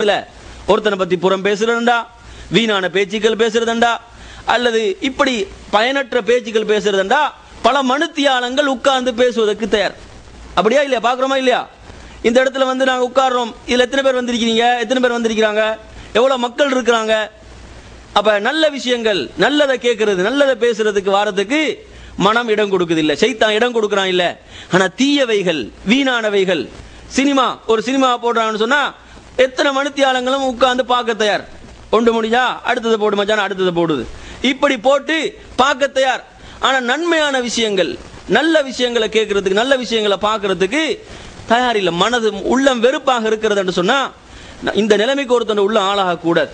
இல்ல. ஒருத்தனை பத்தி புறம் பேசுறதுண்டா? வீணான பேச்சுக்கள் பேசுறதுண்டா? அல்லது இப்படி பயனற்ற பேச்சுக்கள் பேசுறதுண்டா? பல மனுத்தியாளங்கள் உட்கார்ந்து பேசுவதற்கு தயார். அப்படியா இல்லையா? பாக்குறோமா இல்லையா? இந்த இடத்துல வந்து நாங்க உட்கார்றோம். இதுல எத்தனை பேர் வந்திருக்கீங்க எத்தனை பேர் வந்திருக்கிறாங்க? எவ்வளவு மக்கள் இருக்கிறாங்க? அப்ப நல்ல விஷயங்கள் நல்லதை கேட்கறது நல்லதை பேசுறதுக்கு வாரத்துக்கு மனம் இடம் கொடுக்குது இல்ல. சைத்தான் இடம் கொடுக்கறான் இல்ல. ஆனா தீயவைகள் வீணானவைகள் சினிமா ஒரு சினிமா போடுறாங்கன்னு சொன்னா எத்தனை மனுத்தியாளங்களும் உட்கார்ந்து பார்க்க தயார். ஒன்று முடிஞ்சா அடுத்தது போடு மச்சான் அடுத்தது போடுது. இப்படி போட்டு பார்க்க தயார். ஆனால் நன்மையான விஷயங்கள் நல்ல விஷயங்களை கேட்கறதுக்கு நல்ல விஷயங்களை பார்க்கறதுக்கு தயார் இல்ல. மனது உள்ளம் வெறுப்பாக இருக்கிறது என்று சொன்னா இந்த நிலைமைக்கு ஒருத்தன் உள்ள ஆளாக கூடாது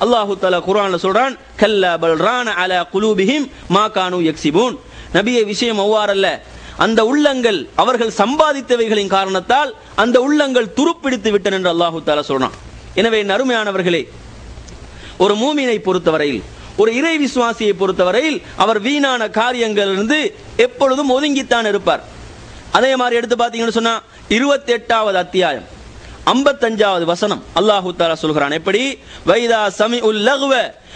அல்லாஹு தலா குரான்ல சொல்றான் கல்ல பல் ரான அல குலூபிஹிம் மா கானு எக்ஸிபூன் நபியே விஷயம் அவ்வாறல்ல. அந்த உள்ளங்கள் அவர்கள் சம்பாதித்தவைகளின் காரணத்தால் அந்த உள்ளங்கள் துருப்பிடித்து விட்டன என்று அல்லாஹு தாலா சொல்றான். எனவே நறுமையானவர்களே ஒரு மூமினை பொறுத்தவரையில் ஒரு இறை விசுவாசியை பொறுத்தவரையில் அவர் வீணான காரியங்களிலிருந்து எப்பொழுதும் ஒதுங்கித்தான் இருப்பார். அதே மாதிரி எடுத்து பார்த்தீங்கன்னு சொன்னா இருபத்தி எட்டாவது அத்தியாயம் ஐம்பத்தஞ்சாவது வசனம் அல்லாஹு தாலா சொல்கிறான். எப்படி? வைதா சமி உல்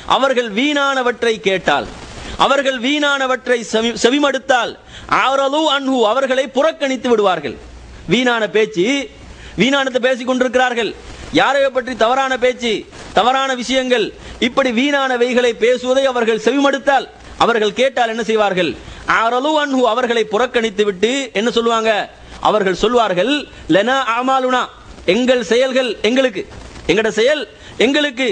அவர்கள் வீணானவற்றை கேட்டால் அவர்கள் வீணானவற்றை செவிமடுத்தால் ஆரலு அன்ஹு அவர்களை புறக்கணித்து விடுவார்கள். வீணான பேச்சு வீணானத்தை பேசிக் கொண்டிருக்கிறார்கள். யாரையோ பற்றி தவறான பேச்சு தவறான விஷயங்கள் இப்படி வீணானவைகளை பேசுவதை அவர்கள் செவிமடுத்தால் அவர்கள் கேட்டால் என்ன செய்வார்கள்? ஆரலு அன்ஹு அவர்களை புறக்கணித்து விட்டு என்ன சொல்லுவாங்க? அவர்கள் சொல்வார்கள் லெனா ஆமாலுனா எங்கள் செயல்கள் எங்களுக்கு. எங்கட செயல் எங்களுக்கு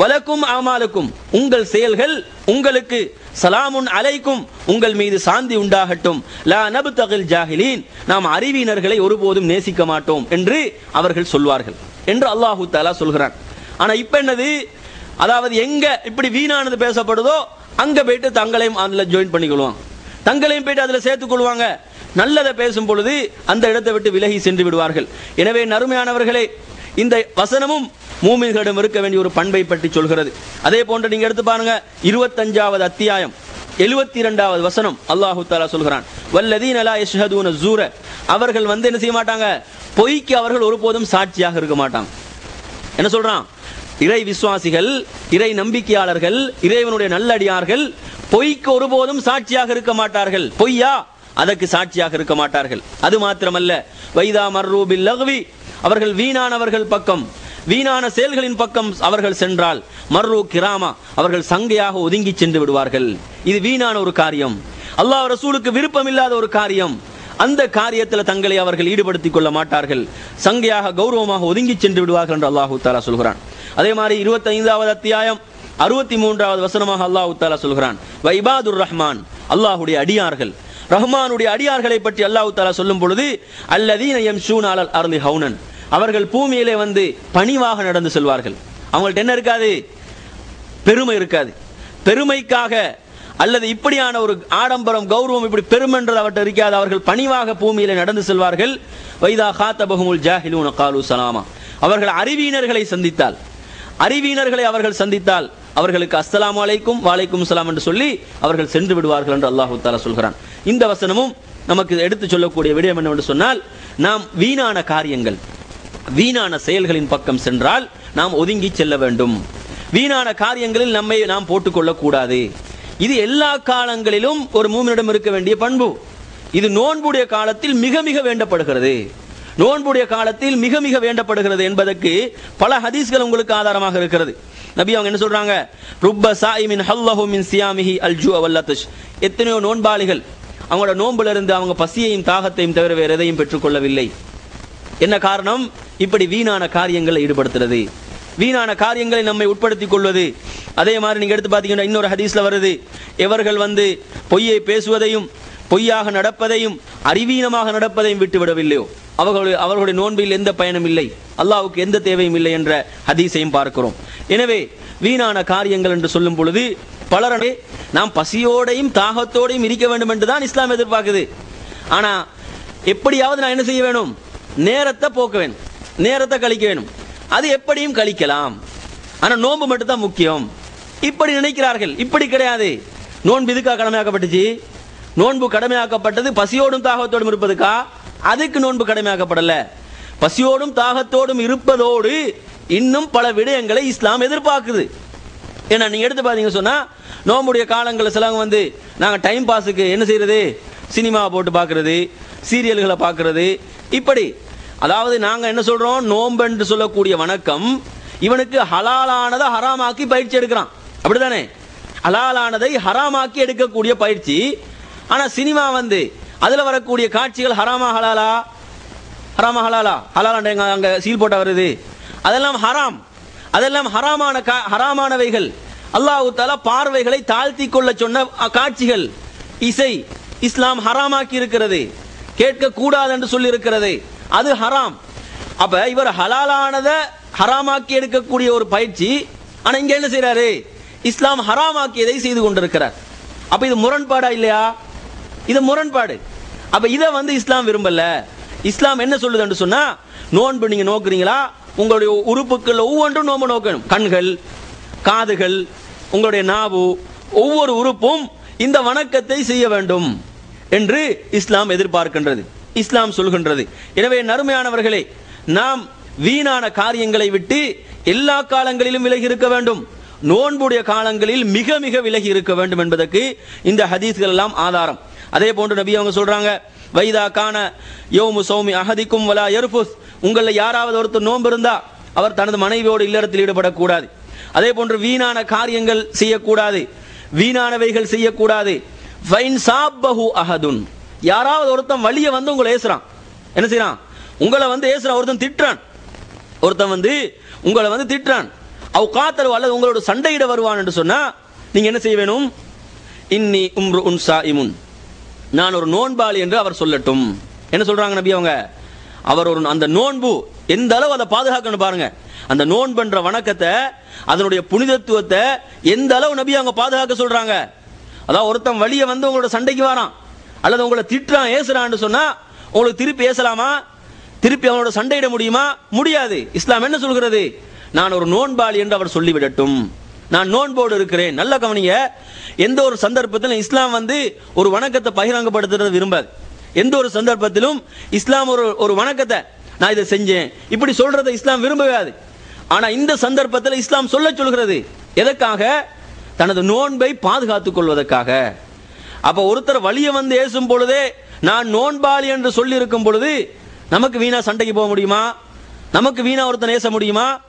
வலக்கும் ஆமாலுக்கும் உங்கள் செயல்கள் உங்களுக்கு சலாமுன் அலைக்கும் உங்கள் மீது சாந்தி உண்டாகட்டும். லா நபுத்தகில் ஜாஹிலீன் நாம் அறிவினர்களை ஒருபோதும் நேசிக்க மாட்டோம் என்று அவர்கள் சொல்வார்கள் என்று அல்லாஹு தாலா சொல்கிறான். ஆனா இப்ப என்னது? அதாவது எங்க இப்படி வீணானது பேசப்படுதோ அங்க போயிட்டு தங்களையும் அதுல ஜாயின் பண்ணிக்கொள்வாங்க தங்களையும் போயிட்டு அதுல சேர்த்துக் கொள்வாங்க. நல்லதை பேசும் பொழுது அந்த இடத்தை விட்டு விலகி சென்று விடுவார்கள். எனவே நறுமையானவர்களே இந்த வசனமும் மூமின்களிடம் இருக்க வேண்டிய ஒரு பண்பை பற்றி சொல்கிறது. அதே போன்று நீங்க எடுத்து பாருங்க இருபத்தஞ்சாவது அத்தியாயம் எழுபத்தி இரண்டாவது வசனம் அல்லாஹு தாலா சொல்கிறான். வல்லதீன் அலா யஷ்ஹதூன ஜூர. அவர்கள் வந்து என்ன செய்ய மாட்டாங்க பொய்க்கு அவர்கள் ஒருபோதும் சாட்சியாக இருக்க மாட்டாங்க. என்ன சொல்றான்? இறை விசுவாசிகள் இறை நம்பிக்கையாளர்கள் இறைவனுடைய நல்லடியார்கள் பொய்க்கு ஒருபோதும் சாட்சியாக இருக்க மாட்டார்கள். பொய்யா? அதற்கு சாட்சியாக இருக்க மாட்டார்கள். அது மாத்திரமல்ல. வைதா மர்ரூபில் லகுவி அவர்கள் வீணானவர்கள் பக்கம். வீணான செயல்களின் பக்கம் அவர்கள் சென்றால் மர்ரு கிராமா அவர்கள் சங்கையாக ஒதுங்கி சென்று விடுவார்கள். இது வீணான ஒரு காரியம். அல்லாஹ் ரசூலுக்கு விருப்பமில்லாத ஒரு காரியம். அந்த காரியத்தில் தங்களை அவர்கள் ஈடுபடுத்திக் கொள்ள மாட்டார்கள். சங்கையாக கௌரவமாக ஒதுங்கி சென்று விடுவார்கள் என்று அல்லாஹு தாலா சொல்கிறான். அதே மாதிரி இருபத்தைந்தாவது அத்தியாயம் அறுபத்தி மூன்றாவது வசனமாக அல்லாஹு தாலா சொல்கிறான். வைபாதுர் ரஹ்மான் அல்லாஹுடைய அடியார்கள். ரஹ்மானுடைய அடியார்களை பற்றி அல்லாஹு தாலா சொல்லும் பொழுது அல்லதீன எம் ஷூனாலல் அருளி ஹவுனன் அவர்கள் பூமியிலே வந்து பணிவாக நடந்து செல்வார்கள். அவங்கள்ட்ட என்ன இருக்காது? பெருமை இருக்காது. பெருமைக்காக அல்லது இப்படியான ஒரு ஆடம்பரம் கௌரவம் இப்படி பெருமென்றது அவர்கிட்ட இருக்காது. அவர்கள் பணிவாக பூமியில நடந்து செல்வார்கள். வைதா காத்தபகுமுல் ஜாஹிலூன காலு சலாமா. அவர்கள் அறிவியினர்களை சந்தித்தால் அறிவியினர்களை அவர்கள் சந்தித்தால் அவர்களுக்கு அஸ்லாம் வலைக்கும் வாலைக்கும் சலாம் என்று சொல்லி அவர்கள் சென்று விடுவார்கள் என்று அல்லாஹு தாலா சொல்கிறான். இந்த வசனமும் நமக்கு எடுத்து சொல்லக்கூடிய விடயம் என்னவென்று சொன்னால் நாம் வீணான காரியங்கள் வீணான செயல்களின் பக்கம் சென்றால் நாம் ஒதுங்கி செல்ல வேண்டும். வீணான காரியங்களில் நம்மை நாம் போட்டுக்கொள்ளக்கூடாது. இது எல்லா காலங்களிலும் ஒரு மூமினிடம் இருக்க வேண்டிய பண்பு. இது நோன்புடைய காலத்தில் மிக மிக வேண்டப்படுகிறது. நோன்புடைய காலத்தில் மிக மிக வேண்டப்படுகிறது என்பதற்கு பல ஹதீஸ்கள் உங்களுக்கு ஆதாரமாக இருக்கிறது. நபி அவங்க என்ன சொல்றாங்க? ருப்ப சாயிமின் ஹல்லஹு மின் சியாமிஹி அல்ஜு அவல்லத்துஷ் எத்தனையோ நோன்பாளிகள் அவங்களோட நோன்பிலிருந்து அவங்க பசியையும் தாகத்தையும் தவிர வேறு எதையும் பெற்றுக்கொள்ளவில்லை. என்ன காரணம்? இப்படி வீணான காரியங்களை ஈடுபடுத்துறது. வீணான காரியங்களை நம்மை உட்படுத்திக் கொள்வது. அதே மாதிரி நீங்க எடுத்து பார்த்தீங்கன்னா இன்னொரு ஹதீஸ்ல வருது. எவர்கள் வந்து பொய்யை பேசுவதையும் பொய்யாக நடப்பதையும் அறிவீனமாக நடப்பதையும் விட்டு விடவில்லையோ? அவர்களுடைய அவர்களுடைய நோன்பில் எந்த பயனும் இல்லை. அல்லாவுக்கு எந்த தேவையும் இல்லை என்ற ஹதீஸையும் பார்க்கிறோம். எனவே வீணான காரியங்கள் என்று சொல்லும் பொழுது பலரே நாம் பசியோடையும் தாகத்தோடையும் இருக்க வேண்டும் என்று தான் இஸ்லாம் எதிர்பார்க்குது. ஆனா எப்படியாவது நான் என்ன செய்ய வேணும்? நேரத்தை போக்க வேணும் நேரத்தை கழிக்க வேணும். அது எப்படியும் கழிக்கலாம். ஆனால் நோன்பு மட்டும்தான் முக்கியம். இப்படி நினைக்கிறார்கள். இப்படி கிடையாது. நோன்பு இதுக்கா கடமையாக்கப்பட்டுச்சு? நோன்பு கடமையாக்கப்பட்டது பசியோடும் தாகத்தோடும் இருப்பதுக்கா? அதுக்கு நோன்பு கடமையாக்கப்படல. பசியோடும் தாகத்தோடும் இருப்பதோடு இன்னும் பல விடயங்களை இஸ்லாம் எதிர்பார்க்குது. ஏன்னா நீங்கள் எடுத்து பார்த்தீங்க சொன்னா நோம்புடைய காலங்களில் சிலவங்க வந்து நாங்கள் டைம் பாஸுக்கு என்ன செய்யறது? சினிமாவை போட்டு பார்க்கறது சீரியல்களை பார்க்கறது இப்படி அதாவது நாங்க என்ன சொல்றோம்? நோம்பு என்று சொல்லக்கூடிய வணக்கம். இவனுக்கு ஹலாலானதை ஹராமாக்கி பயிற்சி எடுக்கிறான். அப்படிதானே ஹலாலானதை ஹராமாக்கி எடுக்கக்கூடிய பயிற்சி. ஆனா சினிமா வந்து அதுல வரக்கூடிய காட்சிகள் ஹராமா ஹலாலா? ஹராமா ஹலாலா? ஹலாலாண்ட அங்க சீல் போட்டா வருது. அதெல்லாம் ஹராம். அதெல்லாம் ஹராமான கா- ஹராமானவைகள். அல்லாஹு தாலா பார்வைகளை தாழ்த்தி கொள்ள சொன்ன காட்சிகள். இசை இஸ்லாம் ஹராமாக்கி இருக்கிறது. கேட்க கூடாது என்று சொல்லி இருக்கிறது அது ஹராம். அப்ப இவர் ஹலாலானத ஹராமாக்கி எடுக்கக்கூடிய ஒரு பயிற்சி ஆனா இங்க என்ன செய்யறாரு இஸ்லாம் ஹராமாக்கியதை செய்து கொண்டிருக்கிறார்? அப்ப இது முரண்பாடா இல்லையா? இது முரண்பாடு. அப்ப இதை வந்து இஸ்லாம் விரும்பல. இஸ்லாம் என்ன சொல்லுதுன்னு சொன்னா நோன்பு நீங்க நோக்குறீங்களா? உங்களுடைய உறுப்புகள் ஒவ்வொன்றும் நோன்பு நோக்கணும். கண்கள் காதுகள் உங்களுடைய நாவு ஒவ்வொரு உறுப்பும் இந்த வணக்கத்தை செய்ய வேண்டும் என்று இஸ்லாம் எதிர்பார்க்கின்றது. இஸ்லாம் சொல்கின்றது. எனவே நறுமையானவர்களே நாம் வீணான காரியங்களை விட்டு எல்லா காலங்களிலும் விலகி இருக்க வேண்டும். நோன்புடைய காலங்களில் மிக மிக விலகி இருக்க வேண்டும் என்பதற்கு இந்த ஹதீஸ்கள் எல்லாம் ஆதாரம். அதே போன்று நபி அவங்க சொல்றாங்க வைதா கான யோமு சௌமி அஹதிக்கும் வலா எர்ஃபுஸ் உங்களில் யாராவது ஒருத்தர் நோன்பு இருந்தா அவர் தனது மனைவியோடு இல்லறத்தில் ஈடுபடக்கூடாது. அதே போன்று வீணான காரியங்கள் செய்யக்கூடாது. வீணானவைகள் செய்யக்கூடாது. ஃபைன் சாப்பஹு அஹதுன். யாராவது ஒருத்தன் வழிய வந்து உங்களை ஏசுறான். என்ன செய்யறான் உங்களை வந்து ஏசுறான். ஒருத்தன் திட்டுறான். ஒருத்தன் வந்து உங்களை வந்து திட்டுறான். அவ காத்தல் அல்லது உங்களோட சண்டையிட வருவான் என்று சொன்னா நீங்க என்ன செய்ய வேணும்? இன்னி உம்ரு உன் இமுன் நான் ஒரு நோன்பாளி என்று அவர் சொல்லட்டும். என்ன சொல்றாங்க நபி அவங்க? அவர் ஒரு அந்த நோன்பு எந்த அளவு அதை பாதுகாக்கணும் பாருங்க. அந்த நோன்புன்ற வணக்கத்தை அதனுடைய புனிதத்துவத்தை எந்த அளவு நபி அவங்க பாதுகாக்க சொல்றாங்க? அதான் ஒருத்தன் வழியை வந்து உங்களோட சண்டைக்கு வரான். அல்லது உங்களை திட்டுறான் ஏசுறான்னு சொன்னா உங்களுக்கு திருப்பி ஏசலாமா? திருப்பி அவனோட சண்டையிட முடியுமா? முடியாது. இஸ்லாம் என்ன சொல்கிறது? நான் ஒரு நோன்பாளி என்று அவர் சொல்லிவிடட்டும். நான் நோன்போடு இருக்கிறேன். நல்ல கவனிங்க. எந்த ஒரு சந்தர்ப்பத்திலும் இஸ்லாம் வந்து ஒரு வணக்கத்தை பகிரங்கப்படுத்துறது விரும்பாது எந்த ஒரு சந்தர்ப்பத்திலும் இஸ்லாம் ஒரு ஒரு வணக்கத்தை நான் இதை செஞ்சேன். இப்படி சொல்றதை இஸ்லாம் விரும்பவாது ஆனா இந்த சந்தர்ப்பத்தில் இஸ்லாம் சொல்ல சொல்கிறது. எதற்காக? தனது நோன்பை பாதுகாத்துக் கொள்வதற்காக. அப்ப ஒருத்தர் வழியை வந்து ஏசும் பொழுதே நான் நோன்பாளி என்று சொல்லி இருக்கும் பொழுது நமக்கு வீணா சண்டைக்கு போக முடியுமா? நமக்கு வீணா ஒருத்தன் ஏச முடியுமா?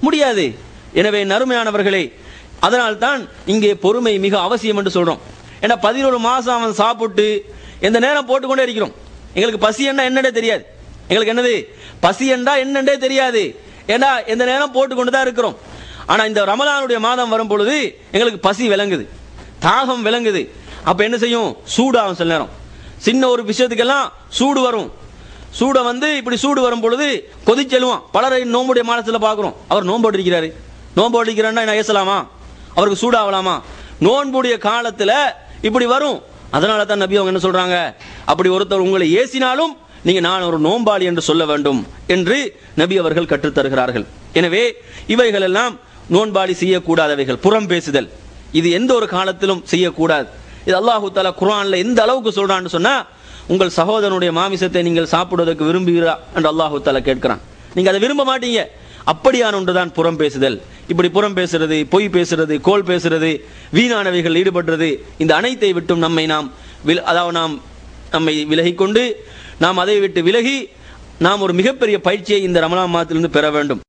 முடியாது. எனவே நறுமையானவர்களே அதனால்தான் இங்கே பொறுமை மிக அவசியம் என்று சொல்றோம். ஏன்னா பதினோரு மாசம் அவன் சாப்பிட்டு எந்த நேரம் போட்டுக்கொண்டே இருக்கிறோம். எங்களுக்கு பசி என்ன என்னடே தெரியாது. எங்களுக்கு என்னது? பசி என்றா என்னண்டே தெரியாது. ஏன்னா எந்த நேரம் போட்டுக்கொண்டு தான் இருக்கிறோம். ஆனா இந்த ரமலானுடைய மாதம் வரும் பொழுது எங்களுக்கு பசி விளங்குது. தாகம் விளங்குது. அப்ப என்ன செய்யும்? சூடாகும் சில நேரம். சின்ன ஒரு விஷயத்துக்கெல்லாம் சூடு வரும். சூடை வந்து இப்படி சூடு வரும் பொழுது கொதிச்செல்லுவான் பலரை நோம்புடைய மாதத்துல பார்க்குறோம். அவர் நோன்பு அடிக்கிறாரு. நோன்பு அடிக்கிறான்னா என்ன ஏசலாமா? அவருக்கு சூடாகலாமா? நோன்புடைய காலத்தில் இப்படி வரும். அதனால தான் நபி அவங்க என்ன சொல்றாங்க? அப்படி ஒருத்தர் உங்களை ஏசினாலும் நீங்க நான் ஒரு நோம்பாளி என்று சொல்ல வேண்டும் என்று நபி அவர்கள் கற்றுத்தருகிறார்கள் எனவே இவைகள் எல்லாம் நோன்பாளி செய்யக்கூடாதவைகள். புறம் பேசுதல். இது எந்த ஒரு காலத்திலும் செய்யக்கூடாது. இது அல்லாஹு தாலா குர்ஆன்ல எந்த அளவுக்கு சொல்றான்னு சொன்னா உங்கள் சகோதரனுடைய மாமிசத்தை நீங்கள் சாப்பிடுவதற்கு விரும்புகிறா என்று அல்லாஹு தாலா கேட்கிறான். நீங்க அதை விரும்ப மாட்டீங்க. அப்படியான ஒன்றுதான் புறம் பேசுதல். இப்படி புறம் பேசுறது பொய் பேசுறது கோல் பேசுறது வீணானவைகள் ஈடுபடுறது இந்த அனைத்தை விட்டும் நம்மை நாம் வில்- அதாவது நாம் நம்மை விலகிக்கொண்டு நாம் அதை விட்டு விலகி நாம் ஒரு மிகப்பெரிய பயிற்சியை இந்த ரமலான் மாதத்திலிருந்து பெற வேண்டும்.